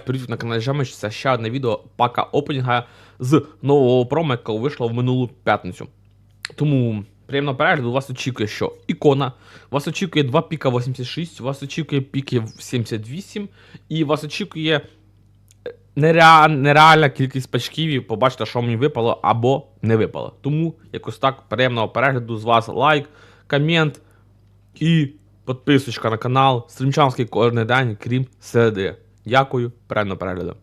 Привіт на каналі Жемич, це ще одне відео пака опенінга з нового промо, яке вийшло в минулу п'ятницю. Тому приємного перегляду вас очікує, що ікона, вас очікує 2 піка 86, вас очікує піки 78, і вас очікує е, нереальна кількість пачків і побачите, що мені випало або не випало. Тому якось так приємного перегляду з вас лайк, комент і підписочка на канал. Стрімчанський кожен день, крім середи. Дякую, приємного перегляду.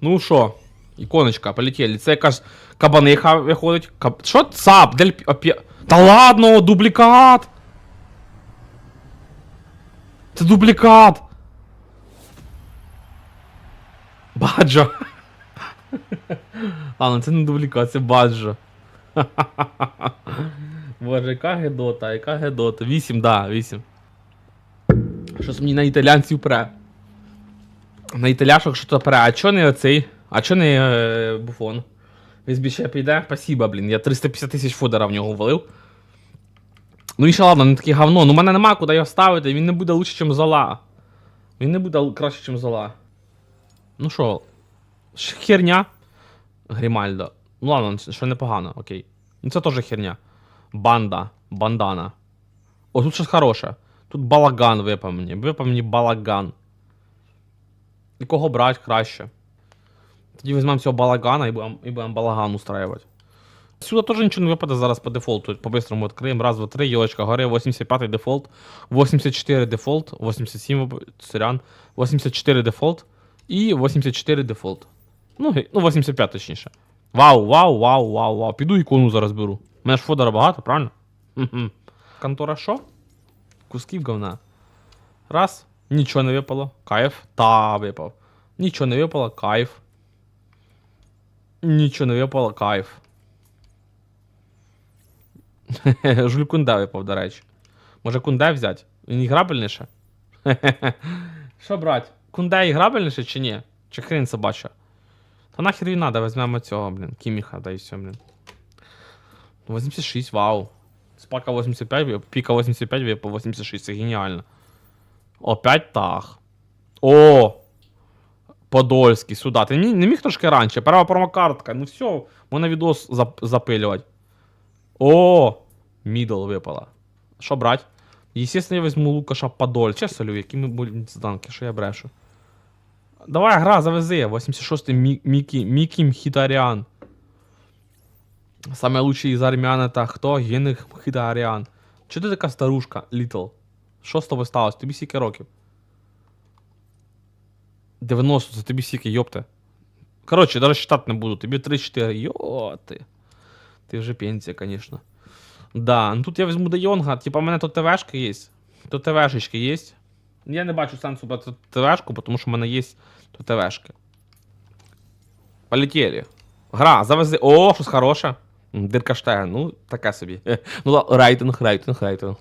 Ну що, іконочка, полетіли. Це якась кабаниха виходить. Каб... Що ЦАП? Дель... опі- Та ладно, дублікат! Це дублікат! Баджо. Ладно, це не дублікат, це баджо. Боже, яка гедота, яка гедота. 8, да, 8. Щось мені на італянців пре. На італяшок що то пре. А чо не оцей? А чо не е, буфон? Він більше піде? Спасибо, блін. Я 350 тисяч фодера в нього ввалив. Ну і ще ладно, не таке говно. Ну мене нема куди його ставити, він не буде лучше, ніж Зола. Він не буде краще, ніж Зола. Ну що, херня. Грімальдо. Ну ладно, що непогано, окей. Ну це теж херня. Банда. Бандана. О, тут щось хороше. Тут балаган випав мені. Випав балаган. І кого брати краще? Тоді візьмемо цього балагана і будемо і будем балаган устраивати. Сюди теж нічого не випаде зараз по дефолту. По-бистрому відкриємо. Раз, два, три, йолочка, гори, 85 дефолт, 84 дефолт, 87 вип- сорян, 84 дефолт і 84 дефолт. Ну, ну 85 точніше. Вау, вау, вау, вау, вау. Піду ікону зараз беру. У мене ж фодора багато, правильно? Контора що? Кусків говна. Раз. Нічого не випало. Кайф. Та випав. Нічого не випало, кайф. Нічого не випало, кайф. Жуль кунде випав, до речі. Може кунде взяти? Він іграбельніше? Що брать? Кунде іграбельніше чи ні? Чи хрен собача? Та нахер він надо, візьмемо цього, блін. Кіміха, да і все, блін. 86, вау. Спака 85, вип- піка 85, випав 86, це геніально. Опять так. О! Подольський, сюди. Ти не, міг трошки раніше? Права промокартка. Ну все, можна відос зап запилювати. О! Мідл випала. Що брать? Естественно, я візьму Лукаша Подоль. Че солю, які ми будемо зданки, що я брешу. Давай, гра, завези. 86-й Мі- Мікі, Мікі Мхітаріан. Саме лучший із армян это хто? Гених Мхітаріан. Чого ти така старушка, Літл? Що з тобою сталося? Тобі скільки років? 90, це тобі скільки, йопте. Коротше, даже считати не буду. Тобі 3-4. Йо ти. Вже пенсія, конечно. Да, ну тут я візьму Де Йонга. Типа, в мене тут ТВшки є. Тут ТВшечки є. Я не бачу сенсу брати ТВшку, тому що в мене є тут ТВшки. Полетіли. Гра, завези. О, щось хороше. Дирка Штеген, ну, таке собі. Ну, ла- рейтинг, рейтинг, рейтинг.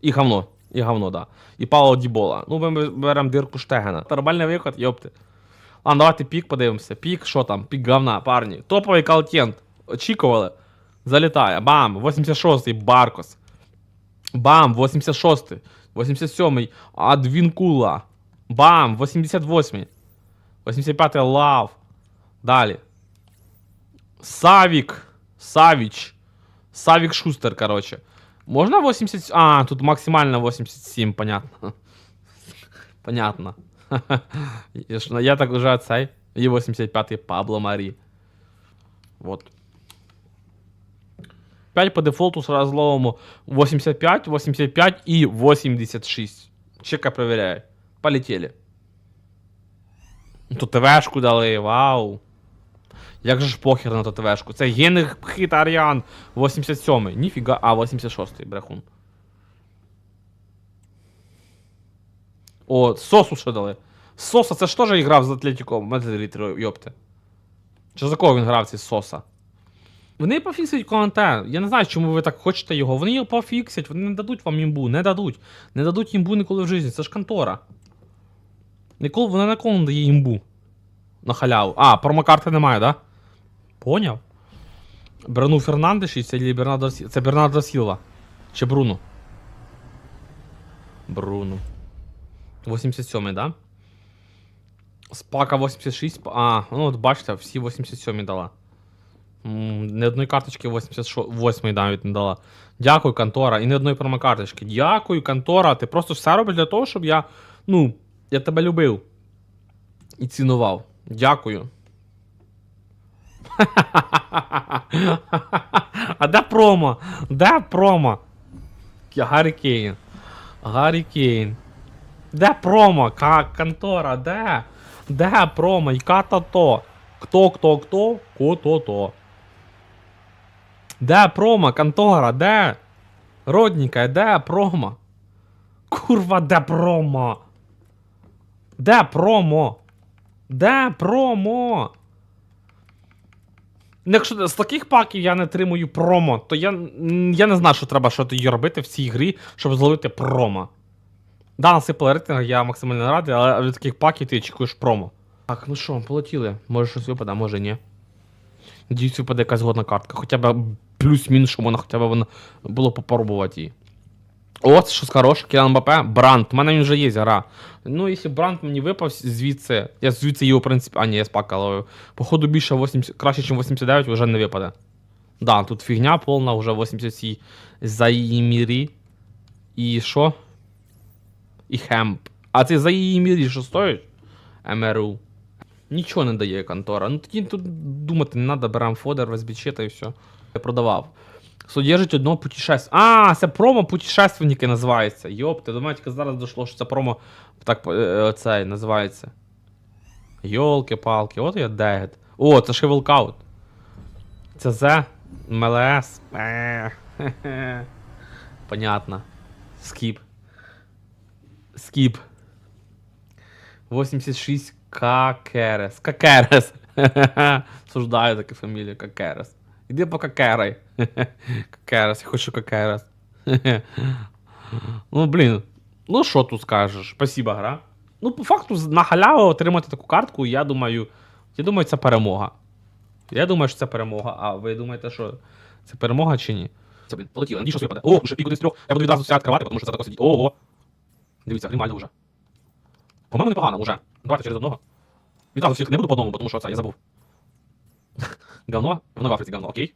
І говно. І говно, да. І Пауло Дібола. Ну, ми беремо дирку Штегена. Нормальний виход, йопти. Ладно, давайте пік подивимося. Пік, що там? Пік говна, парні. Топовий калтент. Очікували. Залітає. Бам! 86-й Баркос. Бам! 86-й. 87-й Адвінкула. Бам! 88-й. 85-й Лав. Далі. Савік. Савіч. Савік Шустер, короче. Можна 80... А, тут максимально 87, понятно. Понятно. Я ж- Я так уже цей. І 85-й Пабло Марі. Вот. 5 по дефолту сразу ловимо 85, 85 и 86. Чека проверяй. Полетели. Тут ТВшку дали, вау. Як же ж похер на ту ТВшку? Це Генрих Хітаріан 87-й. Ніфіга, а 86-й, брехун. О, Сосу ще дали. Соса, це ж теж грав з Атлетіко Мадрид, йопте. Чи за кого він грав цей Соса? Вони пофіксять контент. Я не знаю, чому ви так хочете його. Вони його пофіксять, вони не дадуть вам імбу, не дадуть. Не дадуть імбу ніколи в житті. Це ж контора. Ніколи вона ніколи не дає імбу. На халяву. А, промокарти немає, да? Поняв. Бруну Фернандеш і це Бернардо Сі- Це Бернардо Сілва. Чи Бруно? Бруно. 87-й, да? Спака 86. А, ну от бачите, всі 87 дала. Ні одної карточки 88 навіть не дала. Дякую, контора. І ні одної промокарточки. Дякую, контора. Ти просто все робиш для того, щоб я. Ну, я тебе любив. І цінував. Дякую. А де промо? Де промо? Гаррі Кейн. Гаррі Кейн. Де промо? Ка контора, де? Де промо? Яка то то? Хто, хто, хто? Ко-то-то. Де промо, контора, де? Родніка, де промо? Курва, де промо? Де промо? Де промо? Ну, Якщо з таких паків я не отримую промо, то я, я не знаю, що треба що тоді робити в цій грі, щоб зловити промо. Да, насипали рейтинг, я максимально радий, але від таких паків ти очікуєш промо. Так, ну що, полетіли. Може щось випаде, може ні. Надіюсь, випаде якась годна картка. Хоча б плюс-мінус, щоб вона хоча б вона було попробувати її. О, це щось хороше, Кіан Мбаппе, Бранд. У мене він вже є гра. Ну, якщо Бранд мені випав звідси, я звідси його, в принципі. А, ні, я спака. Походу більше 80, краще, ніж 89, вже не випаде. Да, тут фігня повна, вже 87 Заїмірі. І що? І Хемп. А це Заїмірі що стоїть? МРУ. Нічого не дає контора. Ну тоді тут думати не треба, беремо фодер, розбічити і все. Я продавав. Содержить одного путешествия. А, це промо путешественники називається. Йоп, ти думаєш, тільки зараз дійшло, що це промо так е, цей називається. Йолки-палки, от я дегет. О, це ще волкаут. Це З, МЛС. Понятно. Скіп. Скіп. 86 Какерес. Какерес. Суждаю таке фамілію, Какерес. Іди по какерай. Какерес, я хочу какерес. ну, блін. Ну, що тут скажеш? Спасибо, гра. Ну, по факту, на халяву отримати таку картку, я думаю. Я думаю, це перемога. Я думаю, що це перемога. А ви думаєте, що це перемога чи ні? Це, блін, полетіло. Надій, що випаде. О, вже пік з трьох. Я буду відразу все відкривати, тому що це тако сидіть. Ого. Дивіться, нормально вже. По-моєму, непогано вже. Давайте через одного. Відразу всіх не буду по одному, тому що це я забув. Говно? Воно в Африці говно, окей.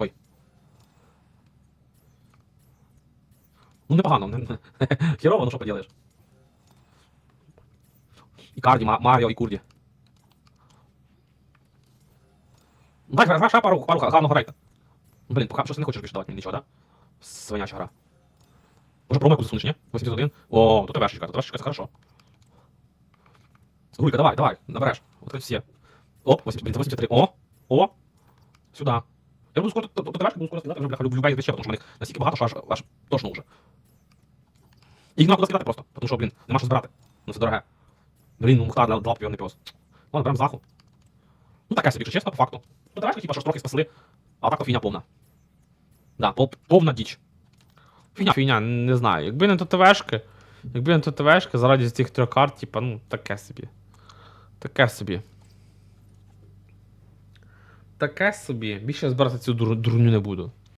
Ой. Ну непогано. не- не- Херово, ну що поділаєш. І Карді, Ма- Маріо, і Курді. Гра, гра, пару, пару гарного грайте. Блін, поки щось не хочеш більше давати мені да? Свиняча гра. Може промойку засунеш, ні? 81. О, тут тебе чекати, тут тебе чекати, хорошо. Гулька, давай, давай, набереш. Это все. Оп, 80, блин, 83. О, о, сюда. Я буду скоро, тут буду скоро скидати бляха, любай вещі, тому що в них настільки багато, що аж, аж тошно вже. Їх нема куди скидати просто, тому що, блін, нема що збирати. Ну це дороге. Блін, ну Мухтар дав півний пес. Ладно, беремо заху. Ну таке собі, чесно, по факту. Ну давай, типа, що трохи спасли, а так то фігня повна. Да, повна діч. Фігня, фігня, не знаю. Якби не ТТВшки, якби не ТТВшки, заради цих трьох карт, типа, ну, таке собі. Таке собі. Таке собі. Більше я збирати цю дур- дурню не буду.